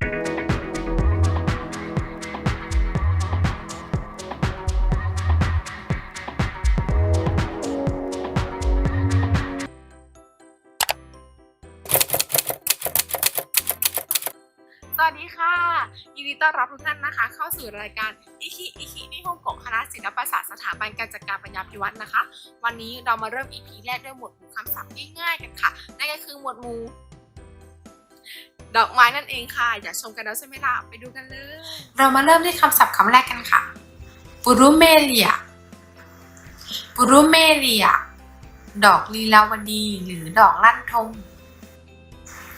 สวัสดีค่ะยินดีต้อนรับทุกท่านนะคะ เข้าสู่รายการอิคิอิคินิฮงกะคณะศิลปศาสตร์สถาบันการจัดการปัญญาพิวัฒน์นะคะ วันนี้เรามาเริ่ม EP แรกด้วยหมวดหมู่คำศัพท์ง่ายๆกันค่ะนั่นก็คือหมวดหมู่ ดอกไม้นั่นเองค่ะ อยากชมกันแล้วใช่ไหมล่ะ ไปดูกันเลย เรามาเริ่มที่คำศัพท์คำแรกกันค่ะปุรุเมเลียปุรุเมเลีย ดอกลีลาวดี หรือดอกลั่นทม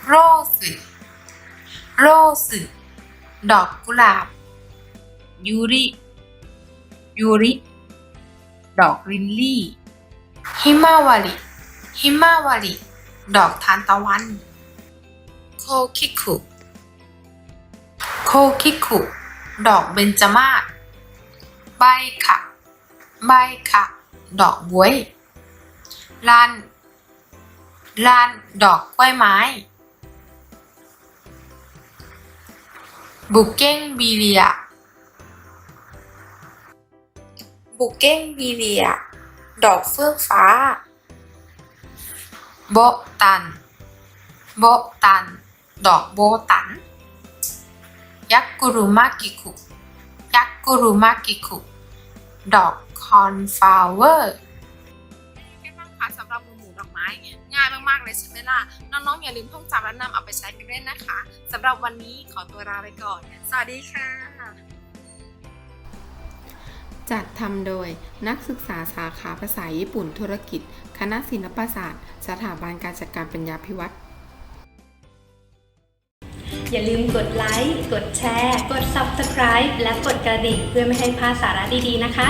โรสโรสดอกกุหลาบ ยูริ ยูริ ดอกลิลลี่ ฮิมาวาริ ฮิมาวาริ ดอกทานตะวัน โคคิคุโคคิคุ ดอกเบญจมาศใบค่ะ ใบค่ะ ดอกบวยลานลานดอกกล้วยไม้ บุกเก้งบีเรีย บุกเก้งบีเรีย ดอกเฟื่องฟ้า โบตัน โบตัน ดอกโบตันยักกุรุมากิคุยักกุรุมากิคุดอกคอนฟลาวเวอร์แค่บ้างคะสำหรับหมู่หมู่ดอกไม้ ง่ายมากๆเลยใช่ไหมล่ะ น้องๆอย่าลืมท่องจำและนำเอาไปใช้กันด้วยนะคะสำหรับวันนี้ขอตัวลาไปก่อน สวัสดีค่ะ จัดทำโดยนักศึกษาสาขาภาษาญี่ปุ่นธุรกิจ คณะศิลปศาสตร์ สถาบันการจัดการปัญญาพิวัตร อย่าลืมกดไลค์ กดแชร์ กด Subscribe และกดกระดิ่งเพื่อไม่ให้พลาดสาระดีๆนะคะ